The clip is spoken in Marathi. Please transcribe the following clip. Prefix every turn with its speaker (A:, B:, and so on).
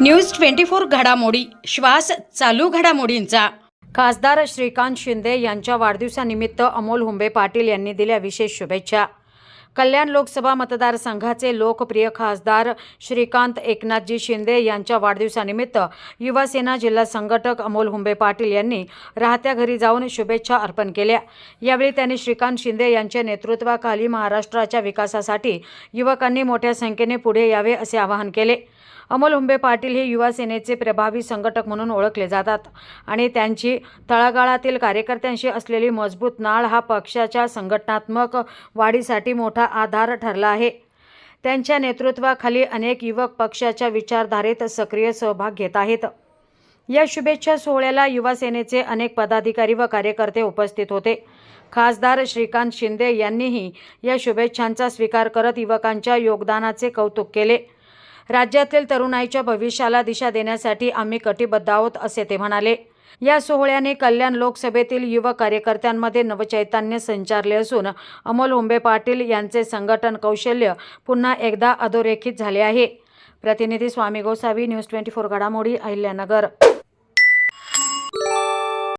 A: न्यूज ट्वेंटी फोर घडामोडी. श्वास चालू घडामोडींचा. खासदार श्रीकांत शिंदे यांच्या वाढदिवसानिमित्त अमोल हुंबे पाटील यांनी दिल्या विशेष शुभेच्छा. कल्याण लोकसभा मतदारसंघाचे लोकप्रिय खासदार श्रीकांत एकनाथजी शिंदे यांच्या वाढदिवसानिमित्त युवासेना जिल्हा संघटक अमोल हुंबे पाटील यांनी राहत्या घरी जाऊन शुभेच्छा अर्पण केल्या. यावेळी त्यांनी श्रीकांत शिंदे यांच्या नेतृत्वाखाली महाराष्ट्राच्या विकासासाठी युवकांनी मोठ्या संख्येने पुढे यावे असे आवाहन केले. अमोल हुंबे पाटील हे युवा सेनेचे प्रभावी संघटक म्हणून ओळखले जातात आणि त्यांची तळागाळातील कार्यकर्त्यांशी असलेली मजबूत नाळ हा पक्षाच्या संघटनात्मक वाढीसाठी मोठा आधार ठरला आहे. त्यांच्या नेतृत्वाखाली अनेक युवक पक्षाच्या विचारधारेत सक्रिय सहभाग घेत आहेत. या शुभेच्छा सोहळ्याला युवा सेनेचे अनेक पदाधिकारी व कार्यकर्ते उपस्थित होते. खासदार श्रीकांत शिंदे यांनीही या शुभेच्छांचा स्वीकार करत युवकांच्या योगदानाचे कौतुक केले. राज्यातील तरुणाईच्या भविष्याला दिशा देण्यासाठी आम्ही कटिबद्ध आहोत असे ते म्हणाले. या सोहळ्याने कल्याण लोकसभेतील युवक कार्यकर्त्यांमध्ये नवचैतन्य संचारले असून अमोल हुंबे पाटील यांचे संघटन कौशल्य पुन्हा एकदा अधोरेखित झाले आहे. प्रतिनिधी Swami Gosavi news twenty four घडामोडी अहिल्यानगर.